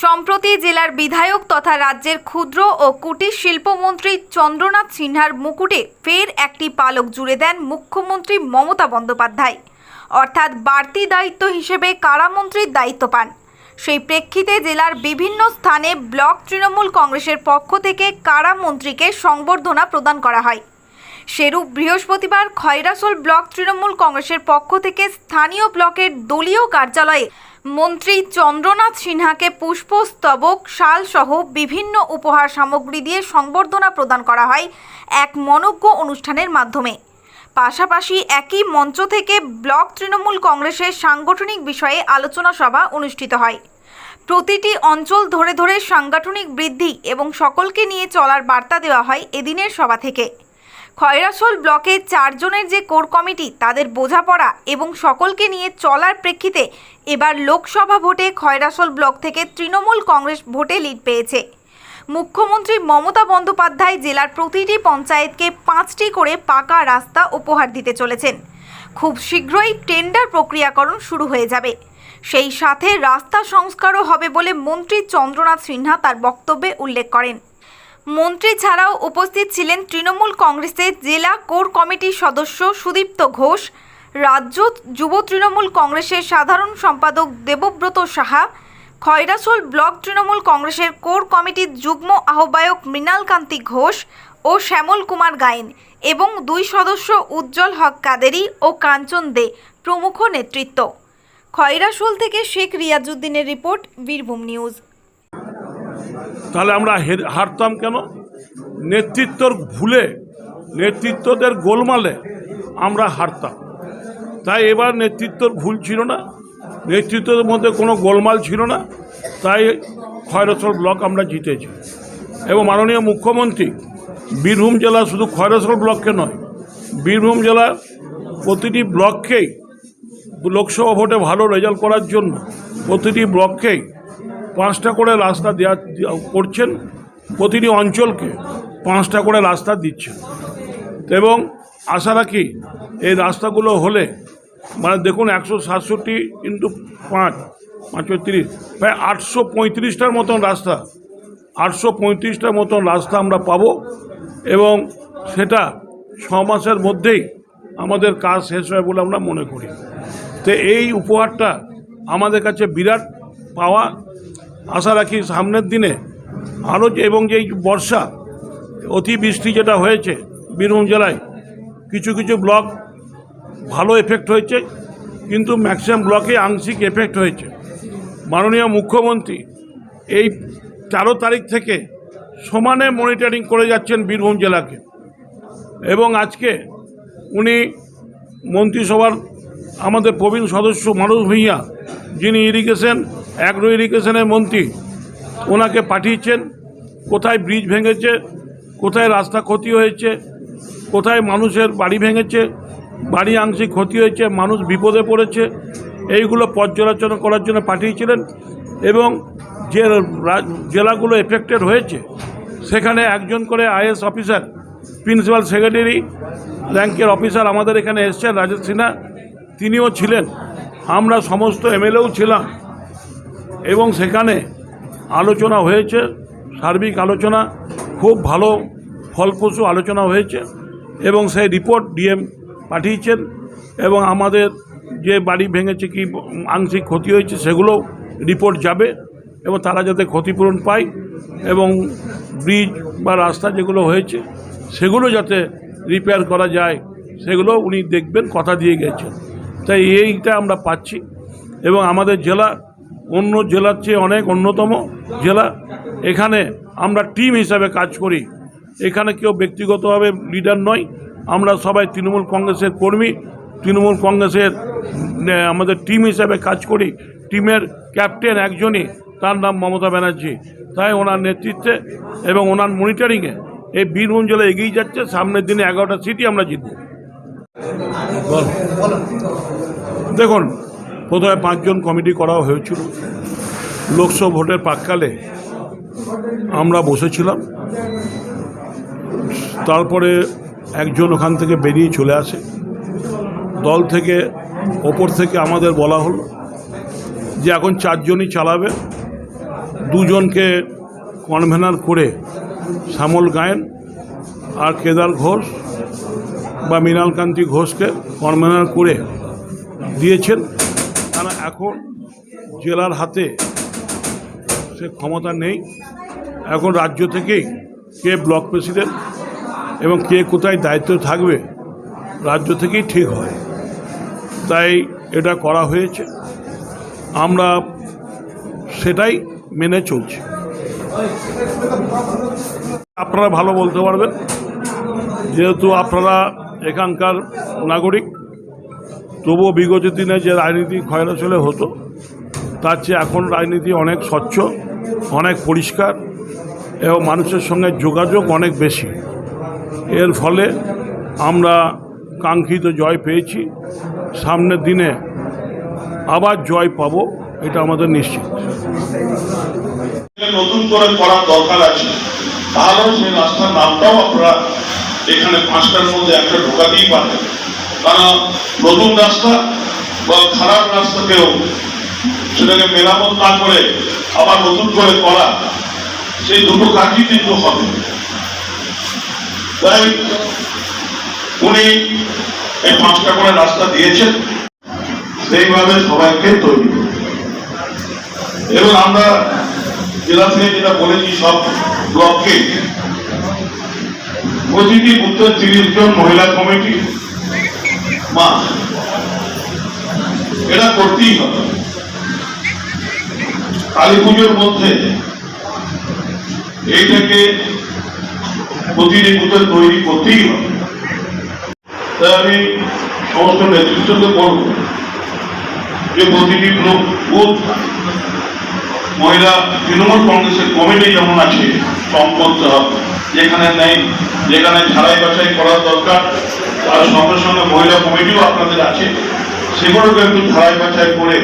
সম্প্রতি জেলার বিধায়ক তথা রাজ্যের ক্ষুদ্র ও কুটির শিল্পমন্ত্রী চন্দ্রনাথ সিনহার মুকুটে ফের একটি পালক জুড়ে দেন মুখ্যমন্ত্রী মমতা বন্দ্যোপাধ্যায়। অর্থাৎ বাড়তি দায়িত্ব হিসেবে কারামন্ত্রীর দায়িত্ব পান। সেই প্রেক্ষিতে জেলার বিভিন্ন স্থানে ব্লক তৃণমূল কংগ্রেসের পক্ষ থেকে কারামন্ত্রীকে সংবর্ধনা প্রদান করা হয়। সেরূপ বৃহস্পতিবার খয়রাসোল ব্লক তৃণমূল কংগ্রেসের পক্ষ থেকে স্থানীয় ব্লকের দলীয় কার্যালয়ে মন্ত্রী চন্দ্রনাথ সিনহাকে পুষ্পস্তবক শাল সহ বিভিন্ন উপহার সামগ্রী দিয়ে সংবর্ধনা প্রদান করা হয় এক মনজ্ঞ অনুষ্ঠানের মাধ্যমে। পাশাপাশি একই মঞ্চ থেকে ব্লক তৃণমূল কংগ্রেসের সাংগঠনিক বিষয়ে আলোচনা সভা অনুষ্ঠিত হয়। প্রতিটি অঞ্চল ধরে ধরে সাংগঠনিক বৃদ্ধি এবং সকলকে নিয়ে চলার বার্তা দেওয়া হয় এদিনের সভা থেকে। খয়রাসোল ব্লকের চারজনের যে কোর কমিটি, তাদের বোঝাপড়া এবং সকলকে নিয়ে চলার প্রেক্ষিতে এবার লোকসভা ভোটে খয়রাসোল ব্লক থেকে তৃণমূল কংগ্রেস ভোটে লিড পেয়েছে। মুখ্যমন্ত্রী মমতা বন্দ্যোপাধ্যায় জেলার প্রতিটি পঞ্চায়েতকে পাঁচটি করে পাকা রাস্তা উপহার দিতে চলেছেন। খুব শীঘ্রই টেন্ডার প্রক্রিয়াকরণ শুরু হয়ে যাবে। সেই সাথে রাস্তা সংস্কারও হবে বলে মন্ত্রী চন্দ্রনাথ সিনহা তার বক্তব্যে উল্লেখ করেন। মন্ত্রী ছাড়াও উপস্থিত ছিলেন তৃণমূল কংগ্রেসের জেলা কোর কমিটির সদস্য সুদীপ্ত ঘোষ, রাজ্য যুব তৃণমূল কংগ্রেসের সাধারণ সম্পাদক দেবব্রত সাহা, খয়রাসোল ব্লক তৃণমূল কংগ্রেসের কোর কমিটির যুগ্ম আহ্বায়ক মৃণালকান্তি ঘোষ ও শ্যামল কুমার গায়েন এবং দুই সদস্য উজ্জ্বল হক কাদেরি ও কাঞ্চন দে প্রমুখ নেতৃত্ব। খয়রাসোল থেকে শেখ রিয়াজুদ্দিনের রিপোর্ট বীরভূম নিউজ। তাহলে আমরা হারতাম কেন? নেতৃত্বর ভুলে, নেতৃত্বদের গোলমালে আমরা হারতাম। তাই এবার নেতৃত্বর ভুল ছিল না নেতৃত্বের মধ্যে কোনো গোলমাল ছিল না, তাই খয়রসল ব্লক আমরা জিতেছি। এবং মাননীয় মুখ্যমন্ত্রী, বীরভূম জেলা শুধু খয়রসল ব্লককে নয়, বীরভূম জেলার প্রতিটি ব্লককেই, লোকসভা ভোটে ভালো রেজাল্ট করার জন্য প্রতিটি ব্লককেই পাঁচটা করে রাস্তা দেওয়া করছেন, প্রতিটি অঞ্চলকে পাঁচটা করে রাস্তা দিচ্ছেন। এবং আশা রাখি এই রাস্তাগুলো হলে মানে দেখুন একশো সাতষট্টি ইন্টু পাঁচ, পাঁচশো তিরিশ, প্রায় আটশো পঁয়ত্রিশটার মতন রাস্তা, আটশো পঁয়ত্রিশটার মতন রাস্তা আমরা পাবো। এবং সেটা ছ মাসের মধ্যেই আমাদের কাজ শেষ হয় বলে আমরা মনে করি। তো এই উপহারটা আমাদের কাছে বিরাট পাওয়া আশা রাখি সামনের দিনে আরও এবং যেই বর্ষা অতিবৃষ্টি যেটা হয়েছে বীরভূম জেলায়, কিছু কিছু ব্লক ভালো এফেক্ট হয়েছে, কিন্তু ম্যাক্সিমাম ব্লকে আংশিক এফেক্ট হয়েছে। মাননীয় মুখ্যমন্ত্রী এই তেরো তারিখ থেকে সমানে মনিটরিং করে যাচ্ছেন বীরভূম জেলাকে। এবং আজকে উনি মন্ত্রিসভার আমাদের প্রবীণ সদস্য মানুষ ভূঁইয়া, যিনি ইরিগেশন অ্যাগ্রো ইরিগেশনের মন্ত্রী, ওনাকে পাঠিয়েছেন, কোথায় ব্রিজ ভেঙেছে, কোথায় রাস্তা ক্ষতি হয়েছে, কোথায় মানুষের বাড়ি ভেঙেছে, বাড়ি আংশিক ক্ষতি হয়েছে, মানুষ বিপদে পড়েছে, এইগুলো পর্যালোচনা করার জন্য পাঠিয়েছিলেন এবং যে জেলাগুলো এফেক্টেড হয়েছে, সেখানে একজন করে আইএস অফিসার, প্রিন্সিপাল সেক্রেটারি র্যাঙ্কের অফিসার আমাদের এখানে এসছেন, রাজেশ সিনহা, তিনিও ছিলেন। আমরা সমস্ত এমএলএও ছিলাম। এবং সেখানে আলোচনা হয়েছে, সার্বিক আলোচনা, খুব ভালো ফলপ্রসূ আলোচনা হয়েছে এবং সেই রিপোর্ট ডিএম পাঠিয়েছেন এবং আমাদের যে বাড়ি ভেঙেছে কি আংশিক ক্ষতি হয়েছে সেগুলো রিপোর্ট যাবে এবং তারা যাতে ক্ষতিপূরণ পায় এবং ব্রিজ বা রাস্তা যেগুলো হয়েছে সেগুলো যাতে রিপেয়ার করা যায়, সেগুলো উনি দেখবেন, কথা দিয়ে গেছেন। তাই এইটা আমরা পাচ্ছি এবং আমাদের জেলা অন্য জেলার চেয়ে অনেক অন্যতম জেলা। এখানে আমরা টিম হিসাবে কাজ করি। এখানে কেউ ব্যক্তিগতভাবে লিডার নয়। আমরা সবাই তৃণমূল কংগ্রেসের কর্মী। তৃণমূল কংগ্রেসের আমাদের টিম হিসাবে কাজ করি। টিমের ক্যাপ্টেন একজনই, তার নাম মমতা ব্যানার্জি। তাই ওনার নেতৃত্বে এবং ওনার মনিটরিংয়ে এই বীরভূম জেলা এগিয়ে যাচ্ছে। সামনের দিনে এগারোটা সিটি আমরা জিতব। দেখুন প্রথমে পাঁচজন কমিটি করা হয়েছিল। লোকসভা ভোটের প্রাককালে আমরা বসেছিলাম। তারপরে একজন ওখান থেকে বেরিয়ে চলে আসে। দল থেকে ওপর থেকে আমাদের বলা হলো যে এখন চারজনই চালাবে। দুজনকে কনভেনার করে শ্যামল গায়েন আর কেদার ঘোষ বা মৃণালকান্তি ঘোষকে কনভেনার করে দিয়েছেন। তারা এখন জেলার হাতে সে ক্ষমতা নেই। এখন রাজ্য থেকেই কে ব্লক প্রেসিডেন্ট এবং কে কোথায় দায়িত্ব থাকবে রাজ্য থেকেই ঠিক হয়। তাই এটা করা হয়েছে। আমরা সেটাই মেনে চলছি। আপনারা ভালো বলতে পারবেন। যেহেতু আপনারা এখানকার নাগরিক তবুও বিগত দিনে যে রাজনীতি খয়রাচলে হতো, তার চেয়ে এখন রাজনীতি অনেক স্বচ্ছ, অনেক পরিষ্কার এবং মানুষের সঙ্গে যোগাযোগ অনেক বেশি। এর ফলে আমরা কাঙ্ক্ষিত জয় পেয়েছি। সামনের দিনে আবার জয় পাবো, এটা আমাদের নিশ্চিত। নতুন করে করার দরকার আছে। তাহলেও সেই রাস্তার নামটাও আপনারা এখানে পাঁচটার মধ্যে একটা ঢোকাতেই পারবেন। কারণ নতুন রাস্তা বা খারাপ রাস্তাকেও সেটাকে মেরামত না করে আবার নতুন করে করা, সেই দুটো কাজই কিন্তু হবে। তাই উনি এই পাঁচটা করে রাস্তা দিয়েছেন, সেইভাবে সবাইকে তৈরি। এবং আমরা জেলা থেকে যেটা বলেছি, সব ব্লককে। প্রতিটি বুথে তিরিশ জন মহিলা কমিটি মা, এটা করতেই হবে। কালী পুজোর মধ্যে এইটাকে প্রতিটি তৈরি করতেই হবে। তাই আমি সমস্ত নেতৃত্বকে বলব যে প্রতিটি বুথ, মহিলা তৃণমূল কংগ্রেসের কমিটি যেমন আছে করতে হবে যেখানে নেই, যেখানে ঝাড়াই বাছাই করার দরকার তার সঙ্গে সঙ্গে মহিলা কমিটিও আপনাদের আছে, সেগুলোকে একটু ঝাড়াই বাছাই করে